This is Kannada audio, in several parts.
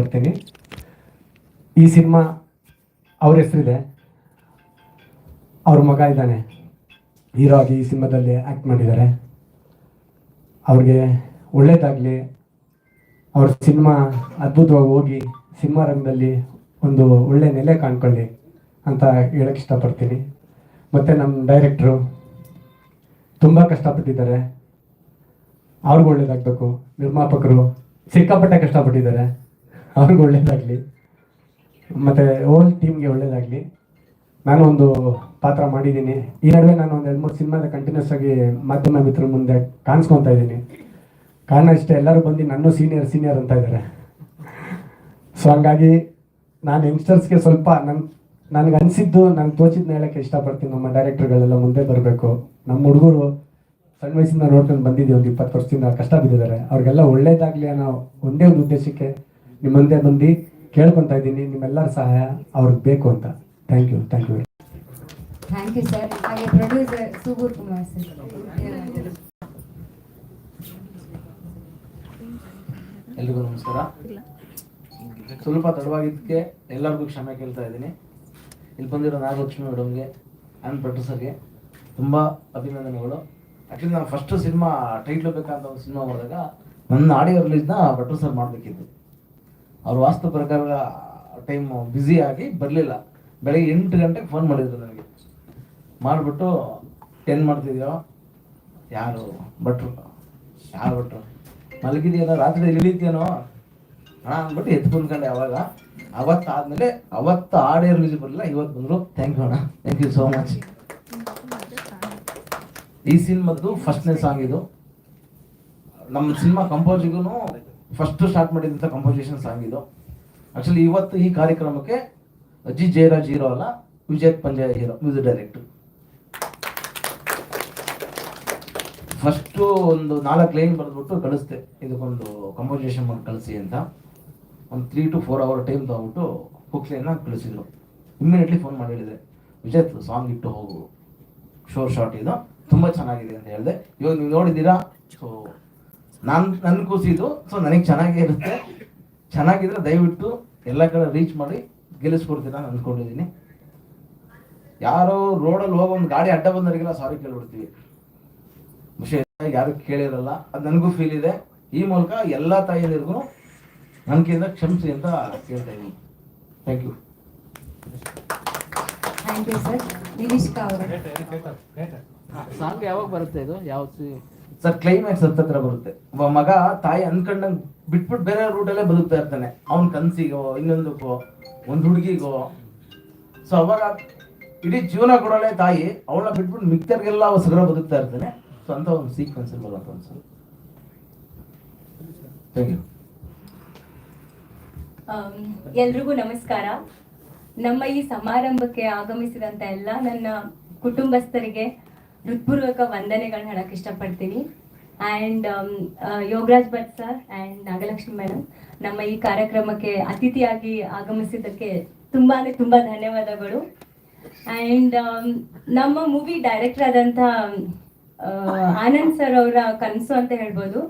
ಇಷ್ಟಪಡ್ತೀನಿ ಈ ಸಿನಿಮಾ ಅವ್ರ ಹೆಸರಿದೆ. ಅವ್ರ ಮಗ ಇದ್ದಾನೆ. ಹೀರೋ ಆಗಿ ಈ ಸಿನಿಮಾದಲ್ಲಿ ಆ್ಯಕ್ಟ್ ಮಾಡಿದ್ದಾರೆ. ಅವ್ರಿಗೆ ಒಳ್ಳೇದಾಗಲಿ. ಅವ್ರ ಸಿನಿಮಾ ಅದ್ಭುತವಾಗಿ ಹೋಗಿ ಸಿನಿಮಾ ರಂಗದಲ್ಲಿ ಒಂದು ಒಳ್ಳೆ ನೆಲೆ ಕಾಣ್ಕೊಳ್ಳಿ ಅಂತ ಹೇಳಕ್ಕೆ ಇಷ್ಟಪಡ್ತೀನಿ. ಮತ್ತು ನಮ್ಮ ಡೈರೆಕ್ಟ್ರು ತುಂಬ ಕಷ್ಟಪಟ್ಟಿದ್ದಾರೆ. ಅವ್ರಿಗೂ ಒಳ್ಳೇದಾಗಬೇಕು. ನಿರ್ಮಾಪಕರು ಸಿಕ್ಕಾಪಟ್ಟೆ ಕಷ್ಟಪಟ್ಟಿದ್ದಾರೆ. ಅವ್ರಿಗೂ ಒಳ್ಳೇದಾಗಲಿ. ಮತ್ತು ಓಲ್ ಟೀಮ್ಗೆ ಒಳ್ಳೇದಾಗಲಿ. ನಾನು ಒಂದು ಪಾತ್ರ ಮಾಡಿದ್ದೀನಿ. ಈ ನಡುವೆ ನಾನು ಒಂದು ಎರಡು ಮೂರು ಸಿನಿಮಾದ ಕಂಟಿನ್ಯೂಸ್ ಆಗಿ ಮಾಧ್ಯಮ ಮಿತ್ರ ಮುಂದೆ ಕಾಣಿಸ್ಕೊತಾ ಇದ್ದೀನಿ. ಕಾರಣ ಇಷ್ಟೇ, ಎಲ್ಲರೂ ಬಂದು ನನ್ನ ಸೀನಿಯರ್ ಸೀನಿಯರ್ ಅಂತ ಇದ್ದಾರೆ ಸೊ ಹಂಗಾಗಿ ನಾನು ಯಂಗ್ಸ್ಟರ್ಸ್ಗೆ ಸ್ವಲ್ಪ ನನ್, ನನಗೆ ಅನಿಸಿದ್ದು ನಾನು ತೋಚಿದ್ನ ಹೇಳಕ್ಕೆ ಇಷ್ಟಪಡ್ತೀನಿ ನಮ್ಮ ಡೈರೆಕ್ಟರ್ಗಳೆಲ್ಲ ಮುಂದೆ ಬರಬೇಕು. ನಮ್ಮ ಹುಡುಗರು ಸಣ್ಣ ವಯಸ್ಸಿಂದ ನೋಡ್ಕೊಂಡು ಬಂದಿದ್ದೀವಿ ಒಂದು ಇಪ್ಪತ್ತು ವರ್ಷದಿಂದ ಕಷ್ಟ ಬಿದ್ದಿದ್ದಾರೆ. ಅವ್ರಿಗೆಲ್ಲ ಒಳ್ಳೇದಾಗಲಿ ಅನ್ನೋ ಒಂದೇ ಒಂದು ಉದ್ದೇಶಕ್ಕೆ ನಿಮ್ಮ ಮುಂದೆ ಬಂದು ಕೇಳ್ಕೊತಾ ಇದ್ದೀನಿ. ನಿಮ್ಮೆಲ್ಲರ ಸಹಾಯ ಅವ್ರಿಗೆ ಬೇಕು ಅಂತ. Thank you thank you thank you sir ಹಾಗೆ ಪ್ರೊಡ್ಯೂಸರ್ ಸುಗೂರ್ ಕುಮಾರ್ ಸರ್ ಎಲ್ರಿಗೂ ನಮಸ್ಕಾರ. ಸ್ವಲ್ಪ ತಡವಾಗಿದ್ದಕ್ಕೆ ಎಲ್ಲರಿಗೂ ಕ್ಷಮೆ ಕೇಳ್ತಾ ಇದ್ದೀನಿ. ಇಲ್ಲಿ ಬಂದಿರೋ ನಾಗಲಕ್ಷ್ಮಿ ಮೇಡಮ್ಗೆ ಆ್ಯಂಡ್ ಪ್ರೊಡ್ಯೂಸರ್ಗೆ ತುಂಬ ಅಭಿನಂದನೆಗಳು. ಆ್ಯಕ್ಚುಲಿ ನಾನು ಫಸ್ಟ್ ಸಿನಿಮಾ ಟೈಟ್ಲ್ ಬೇಕಂತ ಒಂದು ಸಿನಿಮಾ ಹೋದಾಗ ನನ್ನ ಆಡಿಯೋ ರಿಲೀಸ್ನ ಪ್ರೊಡ್ಯೂಸರ್ ಮಾಡಬೇಕಿತ್ತು. ಅವ್ರ ವಾಸ್ತು ಪ್ರಕಾರ ಟೈಮ್ ಬ್ಯುಸಿ ಆಗಿ ಬರಲಿಲ್ಲ. ಬೆಳಗ್ಗೆ ಎಂಟು ಗಂಟೆಗೆ ಫೋನ್ ಮಾಡಿದ್ರು ನನಗೆ. ಮಾಡಿಬಿಟ್ಟು ಏನು ಮಾಡ್ತಿದ್ಯೋ? ಯಾರು? ಭಟ್ರು. ಯಾರು ಭಟ್ರು? ಮಲಗಿದೆಯೇನೋ ರಾತ್ರಿ ಇಳಿತೀಯೇನೋ? ಹಣ ಅಂದ್ಬಿಟ್ಟು ಎತ್ಕೊಂಡ್ಕೊಂಡೆ ಅವಾಗ. ಅವತ್ತು ಆದಮೇಲೆ ಅವತ್ತು ಆಡೇ ರಿಲೀಸ್ ಬರಲಿಲ್ಲ. ಇವತ್ತು ಬಂದರು ಥ್ಯಾಂಕ್ ಯು ಅಣ್ಣ. ಥ್ಯಾಂಕ್ ಯು ಸೋ ಮಚ್ ಈ ಸಿನಿಮಾದ್ದು ಫಸ್ಟ್ನೇ ಸಾಂಗ್ ಇದು. ನಮ್ಮ ಸಿನಿಮಾ ಕಂಪೋಸಿಗೂ ಫಸ್ಟ್ ಸ್ಟಾರ್ಟ್ ಮಾಡಿದಂಥ ಕಂಪೋಸಿಷನ್ ಸಾಂಗ್ ಇದು. ಆ್ಯಕ್ಚುಲಿ ಇವತ್ತು ಈ ಕಾರ್ಯಕ್ರಮಕ್ಕೆ ಅಜ್ಜಿ ಜಯರಾಜ್ ಹೀರೋ ಅಲ್ಲ, ವಿಜಯ್ ಪಂಜಾಯ ಹೀರೋ ಮ್ಯೂಸಿಕ್ ಡೈರೆಕ್ಟರ್ ಫಸ್ಟು ಒಂದು ನಾಲ್ಕು ಲೈನ್ ಬರೆದ್ಬಿಟ್ಟು ಕಳಿಸ್ದೆ. ಇದಕ್ಕೊಂದು ಕಂಪೋಸಿಷನ್ ಮಾಡಿ ಕಳಿಸಿ ಅಂತ. ಒಂದು three to four hour time ತಗೊಂಬಿಟ್ಟು ಹುಕ್ಲೇನ ಕಳಿಸಿದ್ರು. ಇಮ್ಮಿಡಿಯೇಟ್ಲಿ ಫೋನ್ ಮಾಡಿ ಹೇಳಿದೆ, ವಿಜಯ್ ಸಾಂಗ್ ಇಟ್ಟು ಹೋಗು. ಶೋರ್ ಶಾರ್ಟ್ ಇದು. ತುಂಬ ಚೆನ್ನಾಗಿದೆ ಅಂತ ಹೇಳಿದೆ. ಇವಾಗ ನೀವು ನೋಡಿದ್ದೀರಾ? ಸೊ ನಾನು ನನ್ನ ಖುಷಿದು ಸೊ ನನಗೆ ಚೆನ್ನಾಗೇ ಇರುತ್ತೆ. ಚೆನ್ನಾಗಿದ್ರೆ ದಯವಿಟ್ಟು ಎಲ್ಲ ಕಡೆ ರೀಚ್ ಮಾಡಿ ಗೆಲ್ಲಿಸ್ಕೊಡ್ತೀನಿ ನಾನು ಅಂದ್ಕೊಂಡಿದ್ದೀನಿ ಯಾರೋ ರೋಡಲ್ಲಿ ಹೋಗೋ ಒಂದು ಗಾಡಿ ಅಡ್ಡ ಬಂದವರಿಗೆಲ್ಲ ಸಾರಿ ಕೇಳ್ಬಿಡ್ತೀವಿ. ವಿಷಯ ಯಾರು ಕೇಳಿರಲ್ಲ ಅದು ನನಗೂ ಫೀಲ್ ಇದೆ. ಈ ಮೂಲಕ ಎಲ್ಲ ತಾಯಿಯರಿಗೂ ನನಗಿಂತ ಕ್ಷಮಿಸಿ ಅಂತ ಕೇಳ್ತಾ ಇದ್ದೀನಿ. Thank you thank you sir song ಯಾವಾಗ ಬರುತ್ತೆ ಇದು? ಯಾವ ಸರ್ ಕ್ಲೈಮ್ಯಾಕ್ಸ್ ಹತ್ತತ್ರ ಬರುತ್ತೆ. ಒಬ್ಬ ಮಗ, ತಾಯಿ ಅನ್ಕಂಡಂಗ್ ಬಿಟ್ಬಿಟ್ಟು ಬೇರೆ ರೂಟಲ್ಲೇ ಬದುಕ್ತಾ ಇರ್ತಾನೆ. ಅವ್ನ ಕನ್ಸಿಗೋ, ಇನ್ನೊಂದಕ್ಕೋ, ಒಂದು ಹುಡುಗಿಗೋ. ಸೊ ಅವಾಗ ಇಡೀ ಜೀವನ ಕೊಡೋಳೆ ತಾಯಿ, ಅವಳನ್ನ ಬಿಟ್ಬಿಟ್ಟು ಮಿಕ್ತರಿಗೆಲ್ಲ ಅವ ಸಗರ ಬದುಕ್ತಾ ಇರ್ತಾನೆ. ಸೊ ಅಂತ ಒಂದು ಸೀಕ್ವೆನ್ಸ್ ಇರ್ಬೋದು ಅನ್ಸುತ್ತೆ. ಥ್ಯಾಂಕ್ ಯು ಎಲ್ರಿಗೂ ನಮಸ್ಕಾರ. ನಮ್ಮ ಈ ಸಮಾರಂಭಕ್ಕೆ ಆಗಮಿಸಿದಂತ ಎಲ್ಲ ನನ್ನ ಕುಟುಂಬಸ್ಥರಿಗೆ ಹೃತ್ಪೂರ್ವಕ ವಂದನೆಗಳನ್ನ ಹೇಳಕ್ ಇಷ್ಟಪಡ್ತೀನಿ. And Yogaraj Bhat sir and Nagalakshmi madam ನಮ್ಮ ಈ ಕಾರ್ಯಕ್ರಮಕ್ಕೆ ಅತಿಥಿಯಾಗಿ ಆಗಮಿಸಿದ್ದಕ್ಕೆ ತುಂಬಾ ತುಂಬ ಧನ್ಯವಾದಗಳು. ಆ್ಯಂಡ್ ನಮ್ಮ ಮೂವಿ ಡೈರೆಕ್ಟರ್ ಆದಂಥ ಆನಂದ್ ಸರ್ ಅವರ ಕನಸು ಅಂತ ಹೇಳ್ಬೋದು.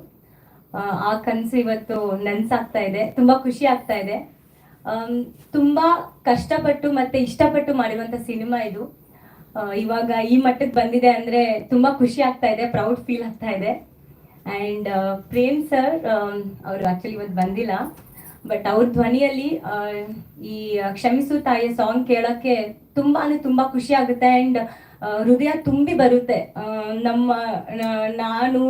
ಆ, ಆ ಕನಸು ಇವತ್ತು ನನ್ಸಾಗ್ತಾ ಇದೆ ತುಂಬಾ ಖುಷಿ ಆಗ್ತಾ ಇದೆ. ತುಂಬ ತುಂಬಾ ಕಷ್ಟಪಟ್ಟು ಮತ್ತೆ ಇಷ್ಟಪಟ್ಟು ಮಾಡಿರುವಂತ ಸಿನಿಮಾ ಇದು. ಇವಾಗ ಈ ಮಟ್ಟಕ್ಕೆ ಬಂದಿದೆ ಅಂದ್ರೆ ತುಂಬಾ ಖುಷಿ ಆಗ್ತಾ ಇದೆ ಪ್ರೌಡ್ ಫೀಲ್ ಆಗ್ತಾ ಇದೆ. ಅಂಡ್ ಪ್ರೇಮ್ ಸರ್ ಅವರು ಆಕ್ಚುಲಿ ಇವತ್ತು ಬಂದಿಲ್ಲ. ಬಟ್ ಅವ್ರ ಧ್ವನಿಯಲ್ಲಿ ಈ ಕ್ಷಮಿಸು ತಾಯಿಯ ಸಾಂಗ್ ಕೇಳಕ್ಕೆ ತುಂಬಾ ಅಂದ್ರೆ ತುಂಬಾ ಖುಷಿ ಆಗುತ್ತೆ ಅಂಡ್ ಹೃದಯ ತುಂಬಿ ಬರುತ್ತೆ. ನಮ್ಮ ನಾನು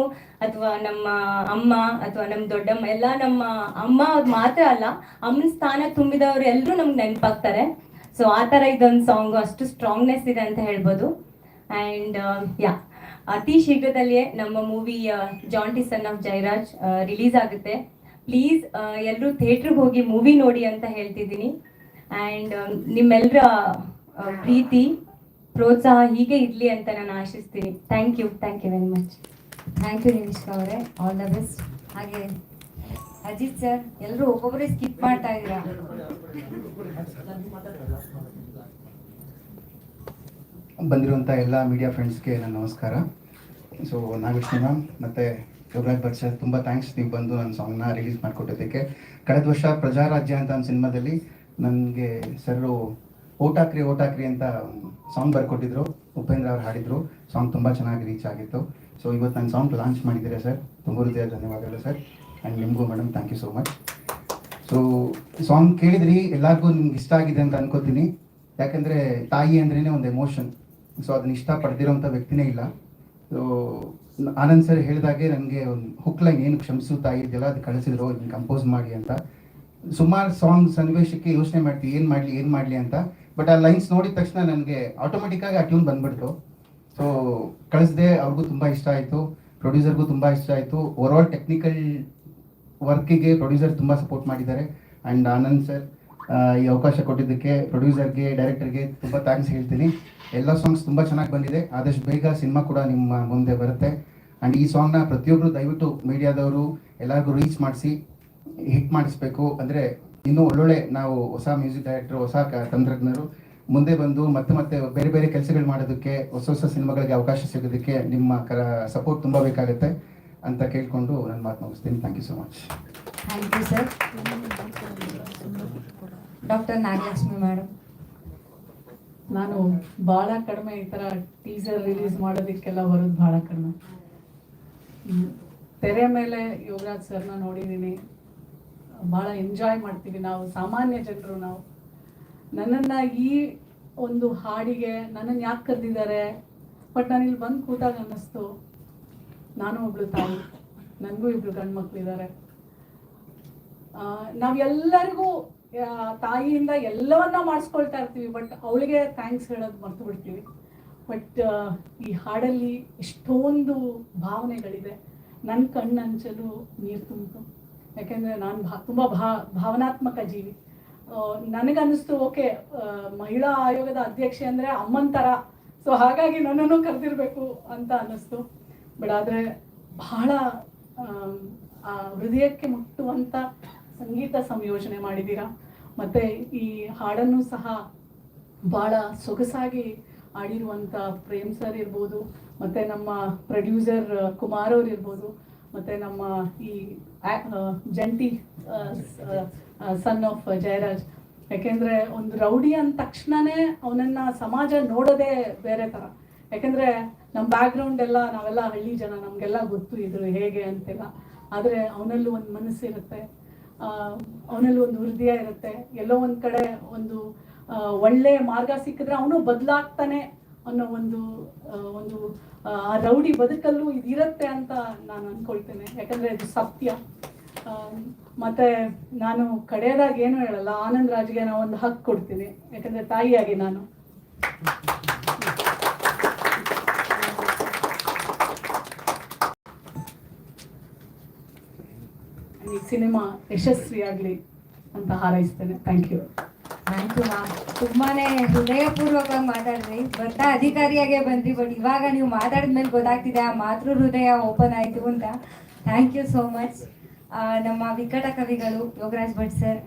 ಅಥವಾ ನಮ್ಮ ಅಮ್ಮ ಅಥವಾ ನಮ್ಮ ದೊಡ್ಡಮ್ಮ, ಎಲ್ಲ ನಮ್ಮ ಅಮ್ಮ ಅವ್ರ್ ಮಾತ್ರ ಅಲ್ಲ, ಅಮ್ಮನ ಸ್ಥಾನ ತುಂಬಿದವರು ಎಲ್ಲರೂ ನಮ್ಗೆ ನೆನಪಾಗ್ತಾರೆ. ಸೊ ಆ ಥರ ಇದೊಂದು ಸಾಂಗ್ ಅಷ್ಟು ಸ್ಟ್ರಾಂಗ್ನೆಸ್ ಇದೆ ಅಂತ ಹೇಳ್ಬೋದು. ಆ್ಯಂಡ್ ಯಾ ಅತಿ ಶೀಘ್ರದಲ್ಲಿಯೇ ನಮ್ಮ movie Jonty son of Jairaj release ಆಗುತ್ತೆ. ಪ್ಲೀಸ್ ಎಲ್ಲರೂ ಥಿಯೇಟ್ರಿಗೆ ಹೋಗಿ ಮೂವಿ ನೋಡಿ ಅಂತ ಹೇಳ್ತಿದ್ದೀನಿ. ಆ್ಯಂಡ್ ನಿಮ್ಮೆಲ್ಲರ ಪ್ರೀತಿ, ಪ್ರೋತ್ಸಾಹ ಹೀಗೆ ಇರಲಿ ಅಂತ ನಾನು ಆಶಿಸ್ತೀನಿ. Thank you thank you very much thank you ನಿಮಿಷ ಅವರೇ. ಆಲ್ ದ ಬೆಸ್ಟ್ ಹಾಗೆ, ಅಜಿತ್ ಸರ್ ಎಲ್ಲರೂ ಒಬ್ಬೊಬ್ಬರೇ ಸ್ಕಿಪ್ ಮಾಡ್ತಾ ಇದ್ದೀರಾ? ಬಂದಿರುವಂಥ ಎಲ್ಲ ಮೀಡಿಯಾ ಫ್ರೆಂಡ್ಸ್ಗೆ ನನ್ನ ನಮಸ್ಕಾರ. ಸೊ ನಾಗಲಕ್ಷ್ಮಿ ಮ್ಯಾಮ್ ಮತ್ತು ಯೋಗರಾಜ್ ಭಟ್ ಸರ್ ತುಂಬ ಥ್ಯಾಂಕ್ಸ್ ನೀವು ಬಂದು ನನ್ನ ಸಾಂಗ್ನ ರಿಲೀಸ್ ಮಾಡಿಕೊಟ್ಟಿದ್ದಕ್ಕೆ. ಕಳೆದ ವರ್ಷ ಪ್ರಜಾರಾಜ್ಯ ಅಂತ ಒಂದು ಸಿನಿಮಾದಲ್ಲಿ ನನಗೆ ಸರು ಓಟಾಕ್ರಿ ಓಟಾಕ್ರಿ ಅಂತ ಸಾಂಗ್ ಬರ್ಕೊಟ್ಟಿದ್ರು. ಉಪೇಂದ್ರ ಅವ್ರು ಹಾಡಿದ್ರು. ಸಾಂಗ್ ತುಂಬ ಚೆನ್ನಾಗಿ ರೀಚ್ ಆಗಿತ್ತು. ಸೊ ಇವತ್ತು ನನ್ನ ಸಾಂಗ್ ಲಾಂಚ್ ಮಾಡಿದ್ದೀರಾ ಸರ್ ತುಂಬ ಹೃದಯ ಧನ್ಯವಾದಗಳು ಸರ್ ಆ್ಯಂಡ್ ನಿಮಗೂ madam thank you so much so song ಕೇಳಿದ್ರಿ, ಎಲ್ಲರಿಗೂ ನಿಮ್ಗೆ ಇಷ್ಟ ಆಗಿದೆ ಅಂತ ಅನ್ಕೋತೀನಿ. ಯಾಕಂದ್ರೆ ತಾಯಿ ಅಂದ್ರೇನೆ ಒಂದು ಎಮೋಷನ್ ಸೊ ಅದನ್ನ ಇಷ್ಟಪಡ್ದಿರೋಂಥ ವ್ಯಕ್ತಿನೇ ಇಲ್ಲ. ಸೊ ಆನಂದ್ ಸರ್ ಹೇಳಿದಾಗೆ ನನಗೆ ಒಂದು ಹುಕ್ ಲೈನ್ ಏನು ಕ್ಷಮಿಸು ತಾಯಿ ಇದೆಯಲ್ಲ ಅದು ಕಳಿಸಿದ್ರು, ಇದನ್ನ ಕಂಪೋಸ್ ಮಾಡಿ ಅಂತ. ಸುಮಾರು ಸಾಂಗ್ ಸನ್ನಿವೇಶಕ್ಕೆ ಯೋಚನೆ ಮಾಡ್ತೀವಿ, ಏನು ಮಾಡಲಿ ಏನು ಮಾಡಲಿ ಅಂತ. ಬಟ್ ಆ ಲೈನ್ಸ್ ನೋಡಿದ ತಕ್ಷಣ ನನಗೆ ಆಟೋಮೆಟಿಕ್ಕಾಗಿ ಆ ಟ್ಯೂನ್ ಬಂದ್ಬಿಡ್ತು. ಸೊ ಕಳಿಸ್ದೆ, ಅವ್ರಿಗೂ ತುಂಬ ಇಷ್ಟ ಆಯಿತು. ಪ್ರೊಡ್ಯೂಸರ್ಗೂ ತುಂಬ ಇಷ್ಟ ಆಯಿತು. ಓವರ್ ಆಲ್ ಟೆಕ್ನಿಕಲ್ ವರ್ಕಿಗೆ ಪ್ರೊಡ್ಯೂಸರ್ ತುಂಬ ಸಪೋರ್ಟ್ ಮಾಡಿದ್ದಾರೆ. ಆ್ಯಂಡ್ ಆನಂದ್ ಸರ್ ಈ ಅವಕಾಶ ಕೊಟ್ಟಿದ್ದಕ್ಕೆ ಪ್ರೊಡ್ಯೂಸರ್ಗೆ ಡೈರೆಕ್ಟರ್ಗೆ ತುಂಬ ಥ್ಯಾಂಕ್ಸ್ ಹೇಳ್ತೀನಿ. ಎಲ್ಲ ಸಾಂಗ್ಸ್ ತುಂಬ ಚೆನ್ನಾಗಿ ಬಂದಿದೆ. ಆದಷ್ಟು ಬೇಗ ಸಿನಿಮಾ ಕೂಡ ನಿಮ್ಮ ಮುಂದೆ ಬರುತ್ತೆ. ಆ್ಯಂಡ್ ಈ ಸಾಂಗ್ನ ಪ್ರತಿಯೊಬ್ಬರು ದಯವಿಟ್ಟು ಮೀಡಿಯಾದವರು ಎಲ್ಲರಿಗೂ ರೀಚ್ ಮಾಡಿಸಿ ಹಿಟ್ ಮಾಡಿಸ್ಬೇಕು. ಅಂದರೆ ಇನ್ನೂ ಒಳ್ಳೊಳ್ಳೆ ನಾವು ಹೊಸ ಮ್ಯೂಸಿಕ್ ಡೈರೆಕ್ಟರ್ ಹೊಸ ತಂತ್ರಜ್ಞರು ಮುಂದೆ ಬಂದು ಮತ್ತೆ ಮತ್ತೆ ಬೇರೆ ಬೇರೆ ಕೆಲಸಗಳು ಮಾಡೋದಕ್ಕೆ, ಹೊಸ ಹೊಸ ಸಿನಿಮಾಗಳಿಗೆ ಅವಕಾಶ ಸಿಗೋದಕ್ಕೆ ನಿಮ್ಮ ಕರ ಸಪೋರ್ಟ್ ತುಂಬ ಬೇಕಾಗುತ್ತೆ. ಅಂತ ಕೇಳ್ಕೊಂಡು ನನ್ನ ಮಾತು ಮುಗಿಸ್ತೀನಿ. Thank you so much thank you sir doctor Nagalakshmi madam ನಾನು ಭಾಳ ಕಡಿಮೆ ಈ ಥರ ಟೀಸರ್ ರಿಲೀಸ್ ಮಾಡೋದಕ್ಕೆಲ್ಲ ಬರೋದು ಭಾಳ ಕಡಿಮೆ. ತೆರೆ ಮೇಲೆ ಯೋಗರಾಜ್ ಸರ್ನ ನೋಡಿದ್ದೀನಿ. ಭಾಳ ಎಂಜಾಯ್ ಮಾಡ್ತೀವಿ ನಾವು ಸಾಮಾನ್ಯ ಜನರು ನಾವು. ನನ್ನನ್ನು ಈ ಒಂದು ಹಾಡಿಗೆ ನನ್ನನ್ನು ಯಾಕೆ ಕರೆದಿದ್ದಾರೆ? ಬಟ್ ನಾನು ಇಲ್ಲಿ ಬಂದು ಕೂತಾಗ ಅನ್ನಿಸ್ತು. ನಾನು ಒಬ್ಳು ತಾಯಿ. ನನಗೂ ಇಬ್ರು ಗಂಡು ಮಕ್ಕಳಿದ್ದಾರೆ ನಾವೆಲ್ಲರಿಗೂ ತಾಯಿಯಿಂದ ಎಲ್ಲವನ್ನ ಮಾಡಿಸ್ಕೊಳ್ತಾ ಇರ್ತೀವಿ, ಬಟ್ ಅವಳಿಗೆ ಥ್ಯಾಂಕ್ಸ್ ಹೇಳೋದು ಮರ್ತು ಬಿಡ್ತೀವಿ. ಬಟ್ ಈ ಹಾಡಲ್ಲಿ ಎಷ್ಟೊಂದು ಭಾವನೆಗಳಿದೆ. ನನ್ನ ಕಣ್ಣಂಚಲು ನೀರು ತುಂಬಿತು. ಯಾಕೆಂದರೆ ನಾನು ಭಾ, ತುಂಬ ಭಾವನಾತ್ಮಕ ಜೀವಿ. ನನಗನ್ನಿಸ್ತು, ಓಕೆ ಮಹಿಳಾ ಆಯೋಗದ ಅಧ್ಯಕ್ಷೆ ಅಂದರೆ ಅಮ್ಮನ ಥರ ಸೊ ಹಾಗಾಗಿ ನನ್ನನ್ನು ಕರೆದಿರಬೇಕು ಅಂತ ಅನ್ನಿಸ್ತು. ಬಟ್ ಆದರೆ ಬಹಳ ಆ ಹೃದಯಕ್ಕೆ ಮುಟ್ಟುವಂಥ ಸಂಗೀತ ಸಂಯೋಜನೆ ಮಾಡಿದ್ದೀರಾ? ಮತ್ತು ಈ ಹಾಡನ್ನು ಸಹ ಭಾಳ ಸೊಗಸಾಗಿ ಆಡಿರುವಂಥ ಪ್ರೇಮ್ ಸರ್ ಇರ್ಬೋದು, ಮತ್ತು ನಮ್ಮ ಪ್ರೊಡ್ಯೂಸರ್ ಕುಮಾರ್ ಅವ್ರು ಇರ್ಬೋದು, ಮತ್ತು ನಮ್ಮ ಈ ಜಂಟಿ ಸನ್ ಆಫ್ ಜಯರಾಜ್. ಯಾಕೆಂದರೆ ಒಂದು ರೌಡಿ ಅಂದ ತಕ್ಷಣವೇ ಅವನನ್ನು ಸಮಾಜ ನೋಡೋದೇ ಬೇರೆ ಥರ ಯಾಕೆಂದರೆ ನಮ್ಮ ಬ್ಯಾಕ್ಗ್ರೌಂಡ್ ಎಲ್ಲ ನಾವೆಲ್ಲ ಹಳ್ಳಿ ಜನ, ನಮಗೆಲ್ಲ ಗೊತ್ತು ಇದು ಹೇಗೆ ಅಂತೆಲ್ಲ. ಆದರೆ ಅವನಲ್ಲೂ ಒಂದು ಮನಸ್ಸಿರುತ್ತೆ ಅವನಲ್ಲೂ ಒಂದು ಹೃದಯ ಇರುತ್ತೆ. ಎಲ್ಲೋ ಒಂದು ಕಡೆ ಒಂದು ಒಳ್ಳೆ ಮಾರ್ಗ ಸಿಕ್ಕಿದ್ರೆ ಅವನು ಬದಲಾಗ್ತಾನೆ ಅನ್ನೋ ಒಂದು ಒಂದು, ಆ, ರೌಡಿ ಬದುಕಲ್ಲೂ ಇದಿರುತ್ತೆ ಅಂತ ನಾನು ಅಂದ್ಕೊಳ್ತೇನೆ ಯಾಕಂದರೆ ಇದು ಸತ್ಯ. ಮತ್ತೆ ನಾನು ಕಡೆಯದಾಗಿ ಏನು ಹೇಳಲ್ಲ, ಆನಂದ್ ರಾಜ್ಗೆ ನಾವು ಒಂದು ಹಕ್ಕು ಕೊಡ್ತೀನಿ. ಯಾಕಂದರೆ ತಾಯಿಯಾಗಿ ನಾನು ಈ ಸಿನಿಮಾ ಯಶಸ್ವಿಯಾಗಲಿ ಅಂತ ಹಾರೈಸ್ತೇನೆ. Thank you thank you ma'am ತುಂಬಾನೇ ಹೃದಯಪೂರ್ವಕವಾಗಿ ಮಾತಾಡ್ರಿ ಬರ್ತಾ ಅಧಿಕಾರಿಯಾಗೆ ಬಂದ್ರಿ ಬಟ್ ಇವಾಗ ನೀವು ಮಾತಾಡಿದ್ಮೇಲೆ ಗೊತ್ತಾಗ್ತಿದೆ ಆ ಮಾತೃ ಹೃದಯ ಓಪನ್ ಆಯಿತು ಅಂತ. ಥ್ಯಾಂಕ್ ಯು ಸೋ ಮಚ್ ನಮ್ಮ ವಿಕಟ ಕವಿಗಳು ಯೋಗರಾಜ್ ಭಟ್ ಸರ್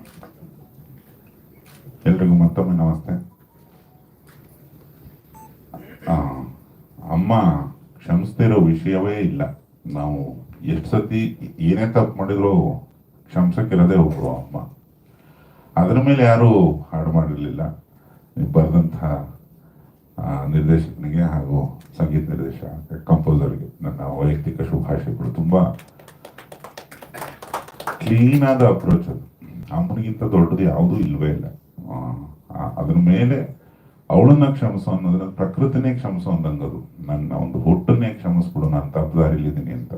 ಎಲ್ರಿಗೂ ಮತ್ತೊಮ್ಮೆ ನಮಸ್ತೆ. ಆ, ಅಮ್ಮ ಕ್ಷಮಿಸ್ತಿರೋ ವಿಷಯವೇ ಇಲ್ಲ. ನಾವು ಎಷ್ಟು ಸತಿ ಏನೇ ತಪ್ಪು ಮಾಡಿದ್ರು ಕ್ಷಮಿಸಕ್ಕಿರೋದೇ ಒಬ್ರು ಅಮ್ಮ. ಅದ್ರ ಮೇಲೆ ಯಾರು ಹಾಡು ಮಾಡಿರಲಿಲ್ಲ. ಬರೆದಂತಹ ನಿರ್ದೇಶಕನಿಗೆ ಹಾಗೂ ಸಂಗೀತ ನಿರ್ದೇಶಕ ಕಂಪೋಸರ್ಗೆ ನನ್ನ ವೈಯಕ್ತಿಕ ಶುಭಾಶಯಗಳು. ತುಂಬ ಕ್ಲೀನ್ ಆದ ಅಪ್ರೋಚ್ ಅದು. ಅಮ್ಮನಿಗಿಂತ ದೊಡ್ಡದು ಯಾವುದೂ ಇಲ್ವೇ ಇಲ್ಲ. ಅದ್ರ ಮೇಲೆ ಅವಳನ್ನ ಕ್ಷಮಿಸೋ ಅನ್ನೋದ್ರ ಪ್ರಕೃತಿನೇ ಕ್ಷಮಿಸೋ ಅಂದಂಗದು ನನ್ನ ಒಂದು ಹುಟ್ಟನ್ನೇ ಕ್ಷಮಿಸ್ಬಿಡು ನಾನು ತಪ್ಪದಾರಿಲಿದ್ದೀನಿ ಅಂತ.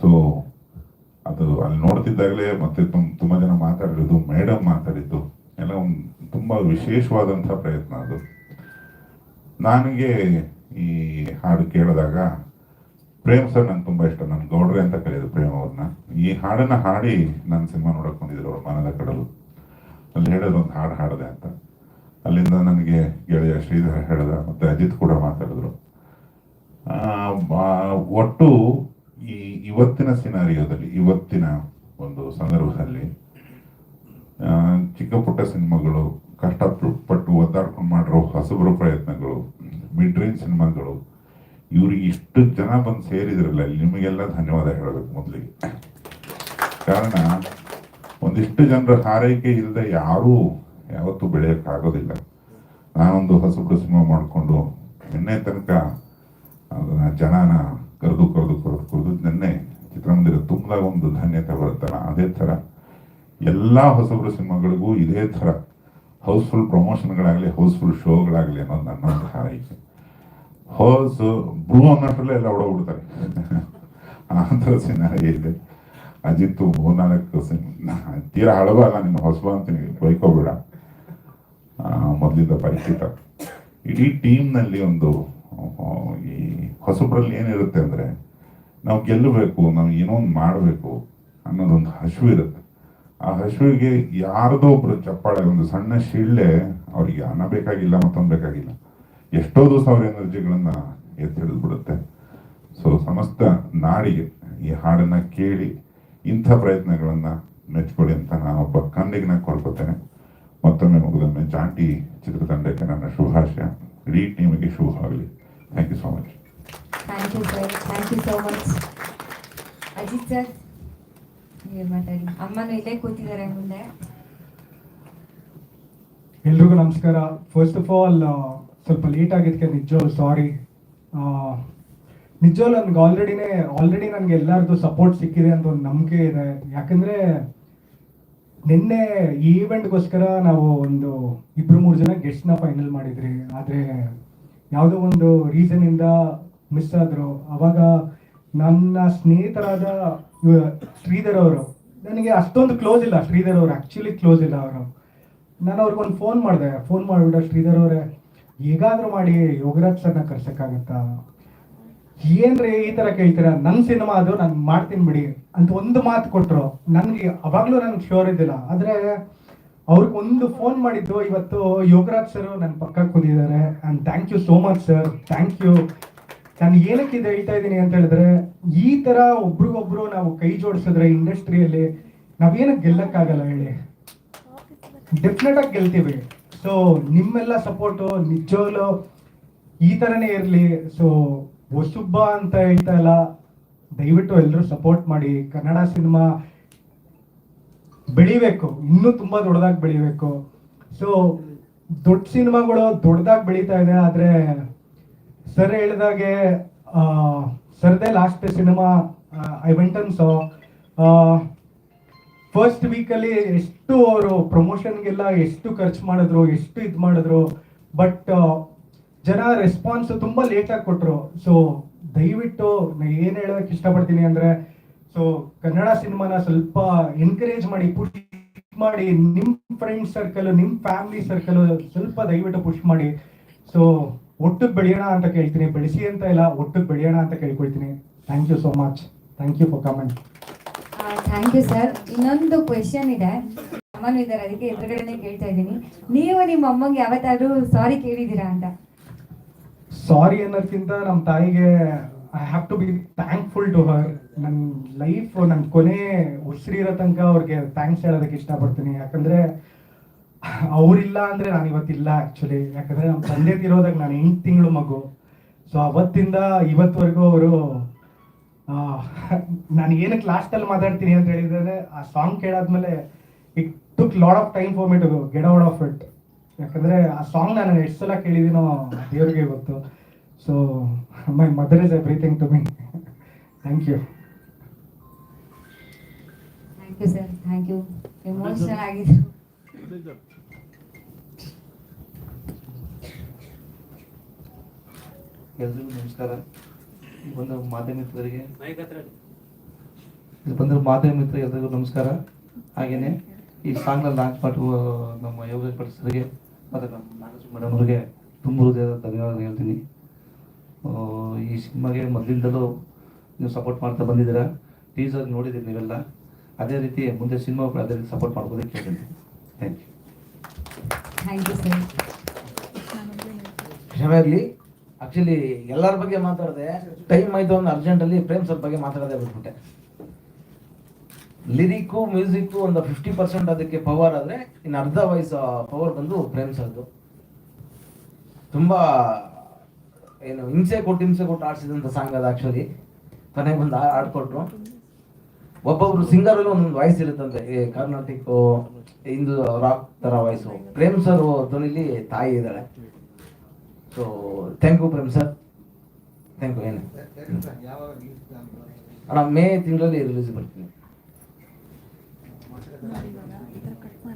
ಸೊ ಅದು ಅಲ್ಲಿ ನೋಡ್ತಿದ್ದಾಗಲೇ ಮತ್ತೆ ತುಂಬಾ ಜನ ಮಾತಾಡಿರೋದು, ಮೇಡಮ್ ಮಾತಾಡಿದ್ದು, ಎಲ್ಲ ಒಂದು ತುಂಬಾ ವಿಶೇಷವಾದಂಥ ಪ್ರಯತ್ನ ಅದು. ನನಗೆ ಈ ಹಾಡು ಕೇಳಿದಾಗ ಪ್ರೇಮ್ ಸರ್ ನಂಗೆ ತುಂಬಾ ಇಷ್ಟ ನನ್ನ ಗೌಡ್ರೆ ಅಂತ ಕರೆಯೋದು ಪ್ರೇಮ್ ಅವ್ರನ್ನ. ಈ ಹಾಡನ್ನ ಹಾಡಿ ನನ್ನ ಸಿನಿಮಾ ನೋಡಕ್ ಬಂದಿದ್ರು ಅವ್ರ ಮನದ ಕಡಲು. ಅಲ್ಲಿ ಹೇಳೋದು ಒಂದು ಹಾಡು ಹಾಡಿದೆ ಅಂತ. ಅಲ್ಲಿಂದ ನನಗೆ ಗೆಳೆಯ ಶ್ರೀಧರ್ ಹೇಳ್ದ, ಮತ್ತೆ ಅಜಿತ್ ಕೂಡ ಮಾತಾಡಿದ್ರು. ಒಟ್ಟು ಈ ಇವತ್ತಿನ ಸಿನಾರಿಯೋದಲ್ಲಿ, ಇವತ್ತಿನ ಒಂದು ಸಂದರ್ಭದಲ್ಲಿ ಚಿಕ್ಕ ಪುಟ್ಟ ಸಿನಿಮಾಗಳು, ಕಷ್ಟಪಟ್ಟು ಒದ್ದಾಡ್ಕೊಂಡು ಮಾಡಿರೋ ಹೊಸಬರು ಪ್ರಯತ್ನಗಳು ಮಿಡ್ ರೇಂಜ್ ಸಿನಿಮಾಗಳು, ಇವ್ರಿಗೆ ಇಷ್ಟು ಜನ ಬಂದು ಸೇರಿದ್ರಲ್ಲ ನಿಮಗೆಲ್ಲ ಧನ್ಯವಾದ ಹೇಳಬೇಕು ಮೊದಲಿಗೆ. ಕಾರಣ, ಒಂದಿಷ್ಟು ಜನರ ಹಾರೈಕೆ ಇಲ್ಲದೆ ಯಾರೂ ಯಾವತ್ತೂ ಬೆಳೆಯೋಕ್ಕಾಗೋದಿಲ್ಲ. ನಾನೊಂದು ಹೊಸಬ್ರು ಸಿನಿಮಾ ಮಾಡಿಕೊಂಡು ನಿನ್ನೆ ತನಕ ಅದನ್ನ ಜನನ ಕರೆದು ಕರೆದು ಕರೆದು ಕರೆದು ನಿನ್ನೆ ಚಿತ್ರಮಂದಿರ ತುಂಬದಾಗ ಒಂದು ಧನ್ಯತೆ ಬರುತ್ತಲ್ಲ, ಅದೇ ಥರ ಎಲ್ಲ ಹೊಸಬರು ಸಿನಿಮಾಗಳಿಗೂ ಇದೇ ಥರ ಹೌಸ್ಫುಲ್ ಪ್ರಮೋಷನ್ಗಳಾಗಲಿ, ಹೌಸ್ಫುಲ್ ಶೋಗಳಾಗಲಿ ಅನ್ನೋದು ನನ್ನ ಒಂದು ಹಾರೈಕೆ. ಹೌಸ್, ಬ್ರೂ ಅನ್ನೋಷ್ಟರಲ್ಲೇ ಎಲ್ಲ ಹೊಡೋಗ್ಬಿಡ್ತಾರೆ ಆ ಥರ ಸಿನಾರಿ ಇದೆ. ಅಜಿತ್ ಮೂರ್ನಾಲ್ಕು ಸಿನಿಮಾ ತೀರಾ ಹಳಬ ಅಲ್ಲ, ನಿಮ್ಮ ಹೊಸಬ ಅಂತೀನಿ, ಬೈಕೋಬೇಡ. ಮೊದಲಿಂದ ಪರಿಚಿತ. ಇಡೀ ಟೀಮ್ನಲ್ಲಿ ಒಂದು ಈ ಹೊಸಬ್ರಲ್ಲಿ ಏನಿರುತ್ತೆ ಅಂದರೆ, ನಾವು ಗೆಲ್ಲಬೇಕು, ನಾವು ಏನೋ ಒಂದು ಮಾಡಬೇಕು ಅನ್ನೋದೊಂದು ಹಸಿವು ಇರುತ್ತೆ. ಆ ಹಸುವಿಗೆ ಯಾರದೋ ಒಬ್ರು ಚಪ್ಪಾಳೆ, ಒಂದು ಸಣ್ಣ ಶಿಳ್ಳೆ ಅವರಿಗೆ ಅನ್ನ ಬೇಕಾಗಿಲ್ಲ, ಮತ್ತೊಂದು ಬೇಕಾಗಿಲ್ಲ. ಎಷ್ಟೋ ದಿವಸ ಅವ್ರ ಎನರ್ಜಿಗಳನ್ನ ಎತ್ತಿಡಿದು ಬಿಡುತ್ತೆ ಸೊ ಸಮಸ್ತ ನಾಡಿಗೆ ಈ ಹಾಡನ್ನ ಕೇಳಿ ಇಂಥ ಪ್ರಯತ್ನಗಳನ್ನ ಮೆಚ್ಕೊಳ್ಳಿ ಅಂತ ನಾನು ಒಬ್ಬ ಕಣ್ಣಿಗೆ ಕೊಡ್ಕೊತೇನೆ ಮತ್ತೊಮ್ಮೆ ಮುಗಿದೊಮ್ಮೆ ಜಾಂಟಿ ಚಿತ್ರತಂಡಕ್ಕೆ ನನ್ನ ಶುಭಾಶಯ. ಇಡೀ ಟೀಮಿಗೆ ಶುಭ ಆಗಲಿ thank you so much thank you sir thank you so much Ajith sir ನೀವೇ ಮಾತಾಡಿ ಅಮ್ಮನೂ ಇಲ್ಲೇ ಕೂತಿದ್ದಾರೆ ಮುಂದೆ ಎಲ್ರಿಗೂ ನಮಸ್ಕಾರ. ಫಸ್ಟ್ ಆಫ್ ಆಲ್ ಸ್ವಲ್ಪ ಲೇಟ್ ಆಗಿದ್ದಕ್ಕೆ ನಿಜವಾಗ್ಲೂ ಸಾರಿ ನಿಜವಾಗ್ಲು ನನ್ಗೆ ಆಲ್ರೆಡಿನೇ ಆಲ್ರೆಡಿ ನನಗೆ ಎಲ್ಲರದು ಸಪೋರ್ಟ್ ಸಿಕ್ಕಿದೆ ಅಂತ ಒಂದು ನಂಬಿಕೆ ಇದೆ. ಯಾಕಂದರೆ ನಿನ್ನೆ ಈ ಇವೆಂಟ್ಗೋಸ್ಕರ ನಾವು ಒಂದು ಇಬ್ಬರು ಮೂರು ಜನ ಗೆಸ್ಟ್ನ ಫೈನಲ್ ಮಾಡಿದ್ರಿ. ಆದರೆ ಯಾವುದೋ ಒಂದು ರೀಸನ್ ಇಂದ ಮಿಸ್ ಆದರು. ಅವಾಗ ನನ್ನ ಸ್ನೇಹಿತರಾದ ಶ್ರೀಧರ್ ಅವರು, ನನಗೆ ಅಷ್ಟೊಂದು ಕ್ಲೋಸ್ ಇಲ್ಲ. ಶ್ರೀಧರ್ ಅವರು ಆ್ಯಕ್ಚುಲಿ ಕ್ಲೋಸ್ ಇಲ್ಲ ಅವರು. ನಾನು ಅವ್ರಿಗೆ ಒಂದು ಫೋನ್ ಮಾಡಿದೆ. ಫೋನ್ ಮಾಡಿಬಿಟ್ಟು, ಶ್ರೀಧರ್ ಅವರೇ, ಹೇಗಾದರೂ ಮಾಡಿ, ಯೋಗರಾಜ್ ಸರ್ನ ಕರ್ಸೋಕ್ಕಾಗತ್ತಾ? ಏನ್ರಿ ಈ ತರ ಕೇಳ್ತೀರ? ನನ್ನ ಸಿನಿಮಾ ಅದು, ನಾನು ಮಾಡ್ತೀನಿ ಬಿಡಿ. ಅಂತ ಒಂದು ಮಾತು ಕೊಟ್ಟರು ನನಗೆ ಅವಾಗಲೂ ನನಗೆ ಶ್ಯೂರ್ ಇದ್ದಿಲ್ಲ. ಆದ್ರೆ ಅವ್ರಿಗೆ ಒಂದು ಫೋನ್ ಮಾಡಿದ್ದು, ಇವತ್ತು ಯೋಗರಾಜ್ ಸರ್ ನನ್ನ ಪಕ್ಕ ಕೂತಿದ್ದಾರೆ and thank you so much sir thank you ನಾನು ಏನಕ್ಕೆ ಇದು ಹೇಳ್ತಾ ಇದ್ದೀನಿ ಅಂತ ಹೇಳಿದ್ರೆ, ಈ ತರ ಒಬ್ರಿಗೊಬ್ರು ನಾವು ಕೈ ಜೋಡಿಸಿದ್ರೆ ಇಂಡಸ್ಟ್ರಿಯಲ್ಲಿ ನಾವೇನಕ್ಕೆ ಗೆಲ್ಲಕ್ಕಾಗಲ್ಲ ಹೇಳಿ. ಡೆಫಿನೆಟ್ ಆಗಿ ಗೆಲ್ತೀವಿ. ಸೊ ನಿಮ್ಮೆಲ್ಲ ಸಪೋರ್ಟು ನಿಜೋಲೋ ಈ ತರನೇ ಇರಲಿ. ಸೊ ಹೊಸುಬ್ಬ ಅಂತ ಹೇಳ್ತಾ ಇಲ್ಲ. ದಯವಿಟ್ಟು ಎಲ್ಲರೂ ಸಪೋರ್ಟ್ ಮಾಡಿ. ಕನ್ನಡ ಸಿನಿಮಾ ಬೆಳಿಬೇಕು, ಇನ್ನೂ ತುಂಬಾ ದೊಡ್ಡದಾಗಿ ಬೆಳಿಬೇಕು. ಸೊ ದೊಡ್ಡ ಸಿನಿಮಾಗಳು ದೊಡ್ಡದಾಗಿ ಬೆಳೀತಾ ಇದೆ, ಆದ್ರೆ ಸರ್ ಹೇಳಿದಾಗೆ ಸರ್ದೇ last cinema I went on so first ವೀಕಲ್ಲಿ ಎಷ್ಟು ಅವರು ಪ್ರಮೋಷನ್ಗೆಲ್ಲ ಎಷ್ಟು ಖರ್ಚು ಮಾಡಿದ್ರು, ಎಷ್ಟು ಇದು ಮಾಡಿದ್ರು ಬಟ್ ಜನ ರೆಸ್ಪಾನ್ಸ್ ತುಂಬಾ ಲೇಟಾಗಿ ಕೊಟ್ಟರು ಸೊ ದಯವಿಟ್ಟು ನಾನು ಏನು ಹೇಳೋಕ್ಕೆ ಇಷ್ಟಪಡ್ತೀನಿ ಅಂದ್ರೆ ಸೊ ಕನ್ನಡ ಸಿನಿಮಾನ ಸ್ವಲ್ಪ ಎನ್ಕರೇಜ್ ಮಾಡಿ ಪುಷ್ ಮಾಡಿ ನಿಮ್ ಫ್ರೆಂಡ್ ಸರ್ಕಲ್ ನಿಮ್ ಫ್ಯಾಮಿಲಿ ಸರ್ಕಲ್ ಸ್ವಲ್ಪ ದಯವಿಟ್ಟು ಪುಷ್ ಮಾಡಿ. ಸೊ ಒಟ್ಟು ಬೆಳೆಯೋಣ ಅಂತ ಕೇಳ್ತೀನಿ. ಬೆಳೆಸಿ ಅಂತ ಇಲ್ಲ ಒಟ್ಟು ಬೆಳೆಯೋಣ ಅಂತ ಕೇಳ್ಕೊಳ್ತೀನಿ. Thank you so much thank you for comment thank you sir ಇನ್ನೊಂದು ಕ್ವೆಶನ್ ಇದೆ. ಅಮ್ಮನೂ ಇದ್ದಾರೆ ಅದಕ್ಕೆ ಎದುರುಗಡೆನೆ ಕೇಳ್ತಾ ಇದ್ದೀನಿ. ನೀವು ನಿಮ್ಮ ಅಮ್ಮಂಗೆ ಯಾವತ್ತಾದ್ರೂ ಸಾರಿ ಕೇಳಿದ್ದೀರಾ ಅಂತ? ಸಾರಿ ಅನ್ನೋದಕ್ಕಿಂತ ನಮ್ಮ ತಾಯಿಗೆ I have to be thankful to her ನನ್ನ ಲೈಫ್ ನನ್ನ ಕೊನೆ ಉಸಿರಿರೋ ತನಕ ಅವ್ರಿಗೆ ಥ್ಯಾಂಕ್ಸ್ ಹೇಳೋದಕ್ಕೆ ಇಷ್ಟಪಡ್ತೀನಿ. ಯಾಕಂದ್ರೆ ಅವರಿಲ್ಲ ಅಂದ್ರೆ ನಾನು ಇವತ್ತಿಲ್ಲ ಆ್ಯಕ್ಚುಲಿ ಯಾಕಂದ್ರೆ ನಮ್ಮ ತಂದೆ ತಿರೋದಾಗ ನಾನು ಎಂಟು ತಿಂಗಳು ಮಗು. ಸೊ ಅವತ್ತಿಂದ ಇವತ್ತುವರೆಗೂ ಅವರು ನಾನು ಏನಕ್ಕೆ ಲಾಸ್ಟಲ್ಲಿ ಮಾತಾಡ್ತೀನಿ ಅಂತ ಹೇಳಿದ್ರೆ ಆ song ಕೇಳಾದ್ಮೇಲೆ it took lot of time for me to get out of it ಯಾಕಂದ್ರೆ ಆ ಸಾಂಗ್ ನಾನು ಎಷ್ಟು ಸಲ ಕೇಳಿದ್ದೀನೋ ದೇವ್ರಿಗೆ ಗೊತ್ತು. So my mother is everything to me thank you thank you sir thank you emotional ಆಗಿದ್ರು. ಎಲ್ರಿಗೂ ನಮಸ್ಕಾರ. ಬಂದ ಮಾಧ್ಯಮ ಮಿತ್ರರಿಗೆ. ಇಲ್ಲಿ ಬಂದ ಮಾಧ್ಯಮ ಮಿತ್ರ ಎಲ್ರಿಗೂ ನಮಸ್ಕಾರ. ಹಾಗೇನೆ ಈ ಸಾಂಗ್ನ ಲಾಂಚ್ ಮಾಡುವ ನಮ್ಮ ಯೋಗ ಪಡಿಸರಿಗೆ ಮತ್ತೆ ನಮ್ಮ ನಾಗೇಶ್ ಮೇಡಮ್ ಅವರಿಗೆ ತುಂಬ ಹೃದಯದ ಧನ್ಯವಾದ ಹೇಳ್ತೀನಿ. ಆ, ಈ ಸಿನಿಮಾಗೆ ಮೊದಲಿಂದಲೂ ನೀವು ಸಪೋರ್ಟ್ ಮಾಡ್ತಾ ಬಂದಿದ್ದೀರಾ? ಟೀಸರ್ ನೋಡಿದ್ದೀರಿ ನೀವೆಲ್ಲ. ಅದೇ ರೀತಿ ಮುಂದೆ ಸಿನಿಮಾಗಳು ಅದೇ ರೀತಿ ಸಪೋರ್ಟ್ ಮಾಡ್ಬೋದಕ್ಕೆ ಕೇಳ್ತೀನಿ. Thank you thank you sir ಕ್ಷಮೆ ಆಗಲಿ ಆಕ್ಚುಲಿ ಎಲ್ಲರ ಬಗ್ಗೆ ಮಾತಾಡಿದೆ ಟೈಮ್ ಆಯಿತು ಒಂದು ಅರ್ಜೆಂಟಲ್ಲಿ ಪ್ರೇಮ್ ಸರ್ ಬಗ್ಗೆ ಮಾತಾಡೋದೇ ಬಿಟ್ಬಿಟ್ಟೆ. ಲಿರಿಕ್ಕು ಮ್ಯೂಸಿಕ್ಕು ಒಂದು ಫಿಫ್ಟಿ ಪರ್ಸೆಂಟ್ ಅದಕ್ಕೆ ಪವರ್ ಆದರೆ ಇನ್ನು ಅರ್ಧ ವಯಸ್ಸು ಪವರ್ ಬಂದು ಪ್ರೇಮ್ ಸರ್ದು ತುಂಬ ಏನು ಹಿಂಸೆ ಕೊಟ್ಟು ಹಿಂಸೆ ಕೊಟ್ಟು ಆಡ್ಸಿದಂತ ಸಾಂಗ್ ಅದು ಆ್ಯಕ್ಚುಲಿ ಕೊನೆಗೆ ಬಂದು ಆಡ್ಕೊಟ್ರು. ಒಬ್ಬೊಬ್ರು ಸಿಂಗರ್ ಅಲ್ಲಿ ಒಂದೊಂದು ವಾಯ್ಸ್ ಇರುತ್ತಂತೆ ಕರ್ನಾಟಕ ಇಂದು ರಾಕ್ ತರ ವಾಯ್ಸು ಪ್ರೇಮ್ ಸರ್ ಧ್ವನಿಲಿ ತಾಯಿ ಇದ್ದಾಳೆ. So thank you Prem sir thank you ಏನು. ಅಣ್ಣ, ಮೇ ತಿಂಗಳಲ್ಲಿ ರಿಲೀಸ್ ಬರ್ತೀನಿ.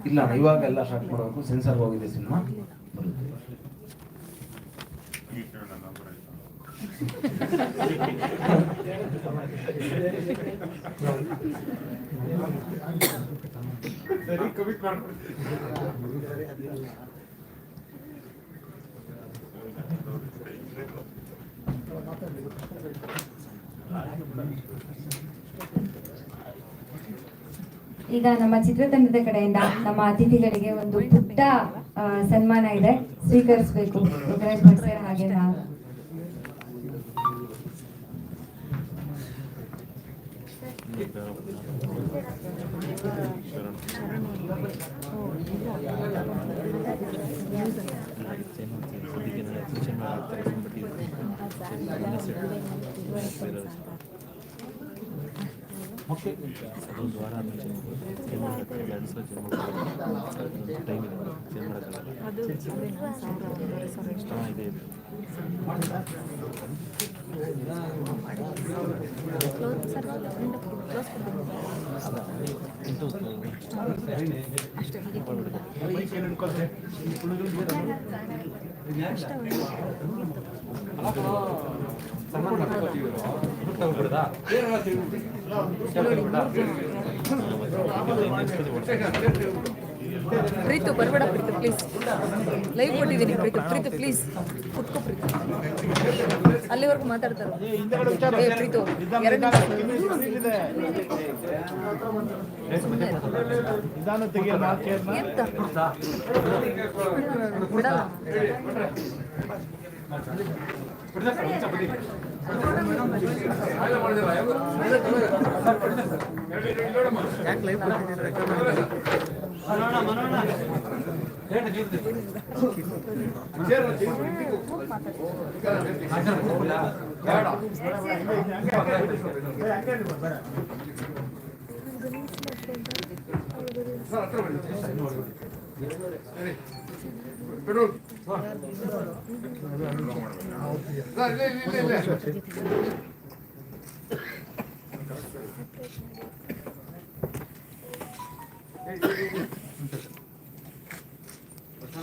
ಇಲ್ಲ ಅಣ್ಣ ಇವಾಗ ಎಲ್ಲ ಸ್ಟಾರ್ಟ್ ಮಾಡಬೇಕು. ಸೆನ್ಸರ್ ಹೋಗಿದೆ ಸಿನಿಮಾ. ಈಗ ನಮ್ಮ ಚಿತ್ರತಂಡದ ಕಡೆಯಿಂದ ನಮ್ಮ ಅತಿಥಿಗಳಿಗೆ ಒಂದು ಪುಟ್ಟ ಸನ್ಮಾನ ಇದೆ. ಸ್ವೀಕರಿಸಬೇಕು. ರುದ್ರಾಜ್ ಭಟ್ ಸರ್ ಹಾಗೆ ನಾವು ಪ್ರೀತು ಬರಬೇಡ ಪ್ರೀತು ಪ್ಲೀಸ್ ಲೈವ್ ಕೊಟ್ಟಿದ್ದೀನಿ ಪ್ರೀತು. ಪ್ರೀತು ಪ್ಲೀಸ್ ಕುತ್ಕೋ ಪ್ರೀತು. ಅಲ್ಲಿವರೆಗೂ ಮಾತಾಡ್ತಾರೆ ಮನೋಣ ಮನೋಣ ಪೆಟ್ರೋಲ್ ಇಲ್ಲ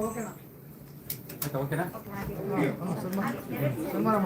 ఓకేనా అయితే ఓకేనా సోమవారం